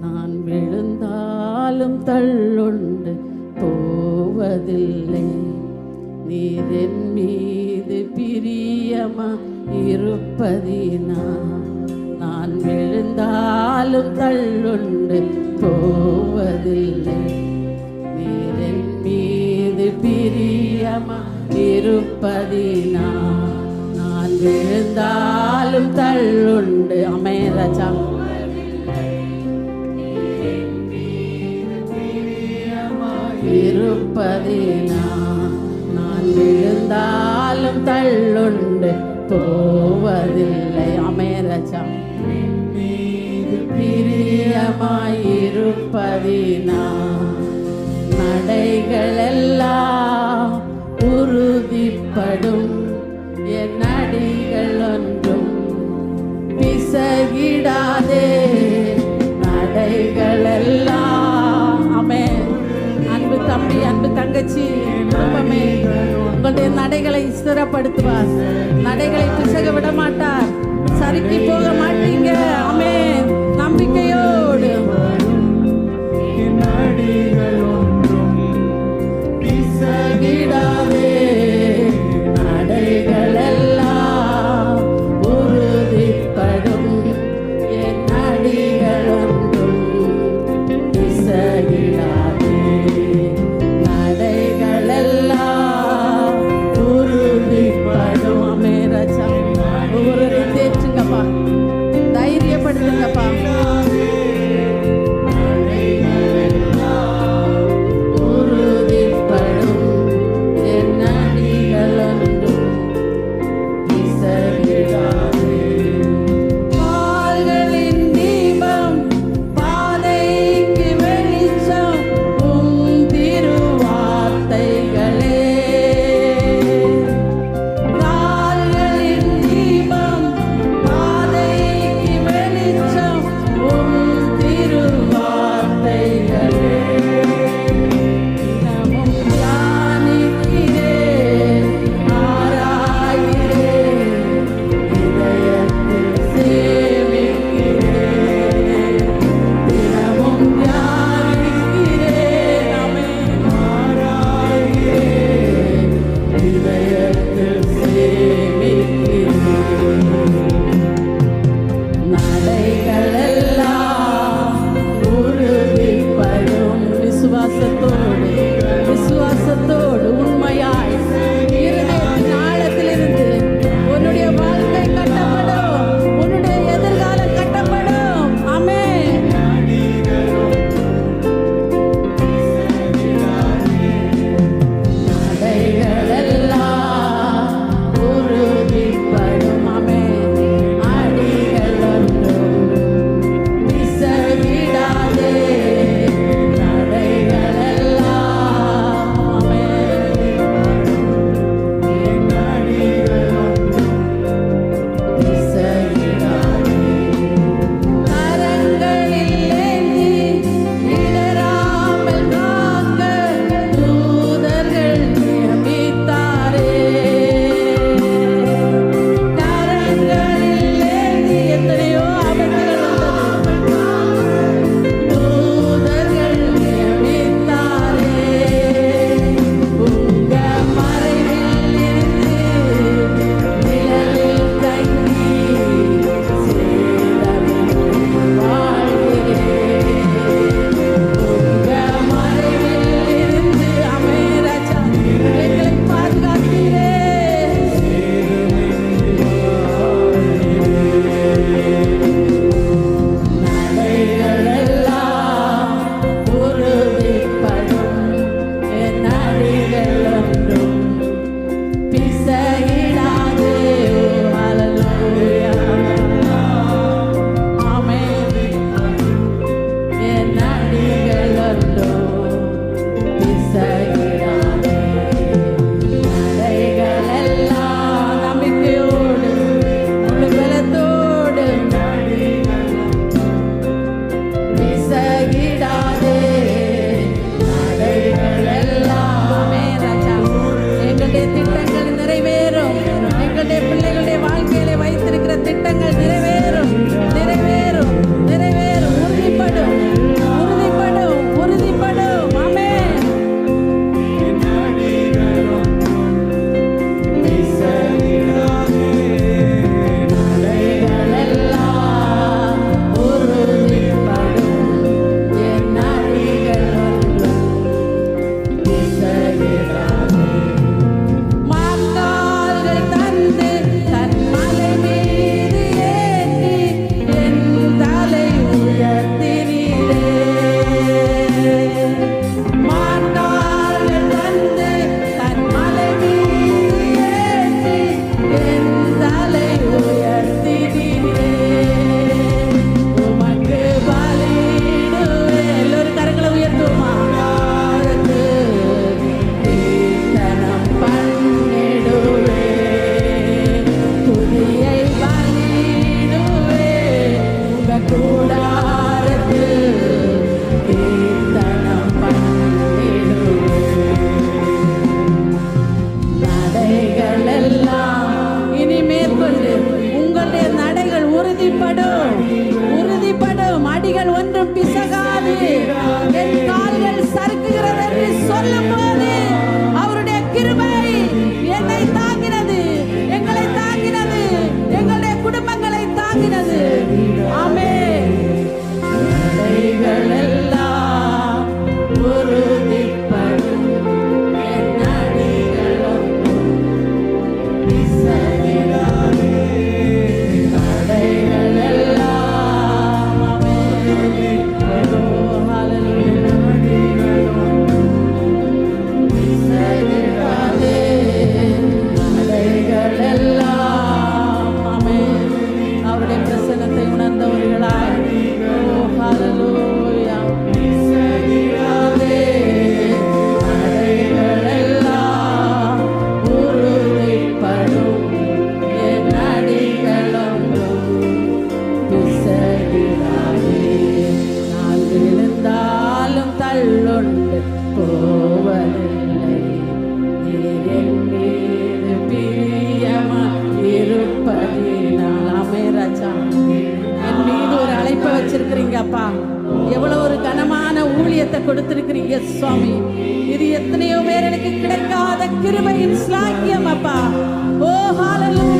நான் விழுந்தாலும் தள்ளுண்டு போவதில்லை. நீரின் மீது பிரியமா இருப்பதினா நான் விழுந்தாலும் தள்ளுண்டு போவதில்லை. நீரின் மீது பிரியமா இருப்பதினா விழுந்தாலும் தள்ளுண்டு. அமேரஜா இருப்பதினா நான் விழுந்தாலும் தள்ளுண்டு. போவதில்லை. அமேரஜா பிரியமாயிருப்பதினா அன்பு குடும்பமே உங்களுடைய நடைகளை ஸ்திரப்படுத்துவார் நடைகளை பிசக விட மாட்டார் சறுக்கி போக மாட்டீங்க. அமே நம்பிக்கையோடு. กระเ கிருபையின் ஸ்லாக்கியம் அப்பா ஓ ஹalleluya